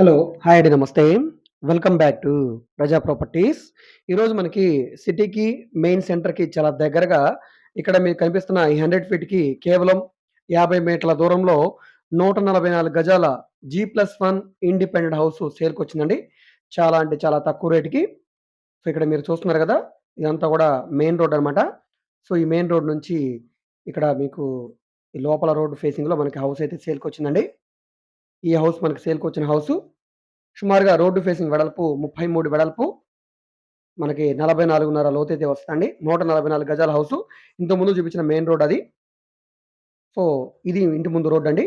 Hello! Hi అండి. నమస్తే. Welcome back to Praja properties. ఈరోజు మనకి సిటీకి, మెయిన్ సెంటర్‌కి చాలా దగ్గరగా ఇక్కడ మీకు కనిపిస్తున్న ఈ 100 ఫీట్‌కి కేవలం 50 మీటర్ల దూరంలో 144 గజాల G plus one independent house సేల్‌కొచ్చిందండి. చాలా అంటే చాలా తక్కువ రేట్‌కి. సో, ఇక్కడ మీరు చూస్తున్నారు కదా ఇదంతా కూడా మెయిన్ రోడ్ అనమాట. సో, ఈ మెయిన్ రోడ్ నుంచి ఇక్కడ మీకు ఈ లోపల రోడ్ ఫేసింగ్‌లో మనకి హౌస్ అయితే సేల్‌కొచ్చిందండి. ఈ హౌస్ మనకి సేల్‌కొచ్చిన హౌసు సుమారుగా రోడ్డు ఫేసింగ్ వెడల్పు 33 వెడల్పు. మనకి 44.5 లోతైతే వస్తుంది నూట నలభై నాలుగు గజాల హౌసు. ఇంతకుముందు చూపించిన మెయిన్ రోడ్ అది. సో, ఇది ఇంటి ముందు రోడ్ అండి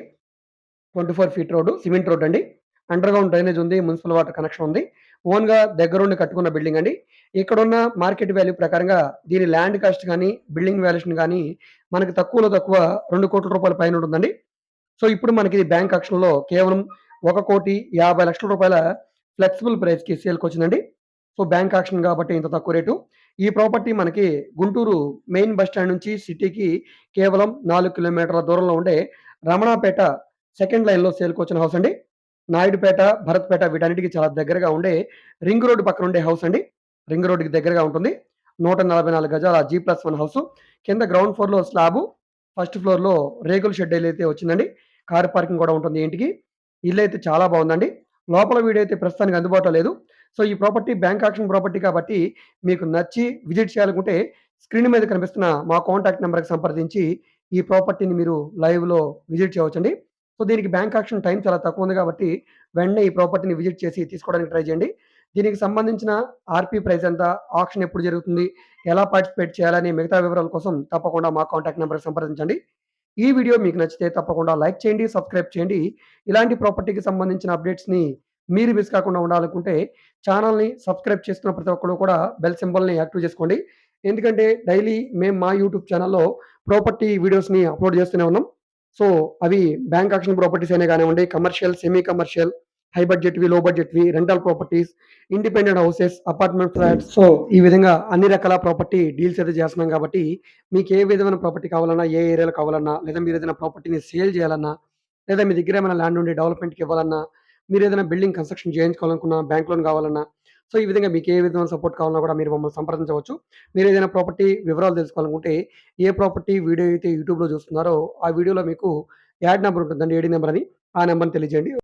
twenty four feet road. Cement road అండి అండర్‌గ్రౌండ్ డ్రైనేజ్ ఉంది. మున్సిపల్ వాటర్ కనెక్షన్ ఉంది. ఓన్‌గా దగ్గరుండి కట్టుకున్న బిల్డింగ్ అండి. ఇక్కడున్న మార్కెట్ వాల్యూ ప్రకారంగా దీని ల్యాండ్ కాస్ట్ కానీ బిల్డింగ్ వాల్యుయేషన్ కానీ మనకి తక్కువలో తక్కువ రెండు కోట్ల రూపాయల పైన ఉంటుందండి. సో, ఇప్పుడు మనకి బ్యాంక్ ఆక్షన్‌లో కేవలం ఒక కోటి యాభై లక్షల రూపాయల ఫ్లెక్సిబుల్ ప్రైస్‌కి సేల్‌కొచ్చిందండి. సో, బ్యాంక్ ఆక్షన్ కాబట్టి ఇంత తక్కువ రేటు. ఈ ప్రాపర్టీ మనకి గుంటూరు మెయిన్ బస్ స్టాండ్ నుంచి సిటీకి కేవలం నాలుగు కిలోమీటర్ల దూరంలో ఉండే రమణాపేట సెకండ్ లైన్‌లో సేల్‌కొచ్చిన హౌస్ అండి. నాయుడుపేట, భరత్‌పేట వీటన్నిటికి చాలా దగ్గరగా ఉండే రింగ్ రోడ్డు పక్కన ఉండే హౌస్ అండి. రింగ్ రోడ్డుకి దగ్గరగా ఉంటుంది. 144 గజాల జి ప్లస్ వన్ హౌస్ కింద గ్రౌండ్ ఫ్లోర్‌లో స్లాబు, ఫస్ట్ ఫ్లోర్‌లో రేగుల షెడ్ అయితే వచ్చిందండి. కార్ పార్కింగ్ కూడా ఉంటుంది ఏంటికి ఇల్లు అయితే చాలా బాగుందండి లోపల వీడైతే ప్రస్తుతానికి అందుబాటులో లేదు. సో, ఈ ప్రాపర్టీ బ్యాంక్ ఆక్షన్ ప్రాపర్టీ కాబట్టి మీకు నచ్చి విజిట్ చేయాలనుకుంటే స్క్రీన్ మీద కనిపిస్తున్న మా కాంటాక్ట్ నెంబర్కి సంప్రదించి ఈ ప్రాపర్టీని మీరు లైవ్‌లో విజిట్ చేయవచ్చండి. సో, దీనికి బ్యాంక్ ఆక్షన్ టైం చాలా తక్కువ ఉంది కాబట్టి వెంటనే ఈ ప్రాపర్టీని విజిట్ చేసి తీసుకోవడానికి ట్రై చేయండి. దీనికి సంబంధించిన ఆర్‌పీ ప్రైస్ ఎంత? ఆక్షన్ ఎప్పుడు జరుగుతుంది? ఎలా పార్టిసిపేట్ చేయాలని మిగతా వివరాల కోసం తప్పకుండా మా కాంటాక్ట్ నెంబర్కి సంప్రదించండి. ఈ వీడియో మీకు నచ్చితే తప్పకుండా లైక్ చేయండి, సబ్స్క్రైబ్ చేయండి. ఇలాంటి ప్రాపర్టీకి సంబంధించిన అప్డేట్స్‌ని మీరు మిస్ కాకుండా ఉండాలనుకుంటే ఛానల్ని సబ్స్క్రైబ్ చేసుకున్న ప్రతి ఒక్కరు కూడా బెల్ సింబల్‌ని యాక్టివ్ చేసుకోండి. ఎందుకంటే డైలీ మేము మా యూట్యూబ్ ఛానల్లో ప్రాపర్టీ వీడియోస్‌ని అప్‌లోడ్ చేస్తూనే ఉన్నాం. సో, అవి బ్యాంక్ ఆక్షన్ ప్రాపర్టీస్ అయినా కానివ్వండి కమర్షియల్, సెమీ కమర్షియల్, హై బడ్జెట్‌వి, low బడ్జెట్‌వి, rental properties, independent houses, apartment flats so, ఈ విధంగా అన్ని రకాల ప్రాపర్టీ డీల్స్ అయితే చేస్తున్నాం కాబట్టి మీకు ఏ విధమైన ప్రాపర్టీ కావాలన్నా, ఏ ఏరియాలో కావాలన్నా, లేదా మీరు ఏదైనా ప్రాపర్టీని సేల్ చేయాలన్నా, లేదా మీ దగ్గర ఏమైనా ల్యాండ్ ఉండి డెవలప్‌మెంట్‌కి ఇవ్వాలన్నా, మీరు ఏదైనా బిల్డింగ్ కన్‌స్ట్రక్షన్ చేయించుకోవాలనుకున్నా, బ్యాంక్ లోన్ కావాలన్నా, సో, ఈ విధంగా మీకు ఏ విధమైన సపోర్ట్ కావాలన్నా కూడా మీరు మమ్మల్ని సంప్రదించవచ్చు. మీరు ఏదైనా ప్రాపర్టీ వివరాలు తెలుసుకోవాలనుకుంటే ఏ ప్రాపర్టీ వీడియో అయితే యూట్యూబ్‌లో చూస్తున్నారో ఆ వీడియోలో మీకు యాడ్ నెంబర్ ఉంటుందండి. ఏడి నెంబర్ అని. ఆ నెంబర్ని తెలియజేయండి.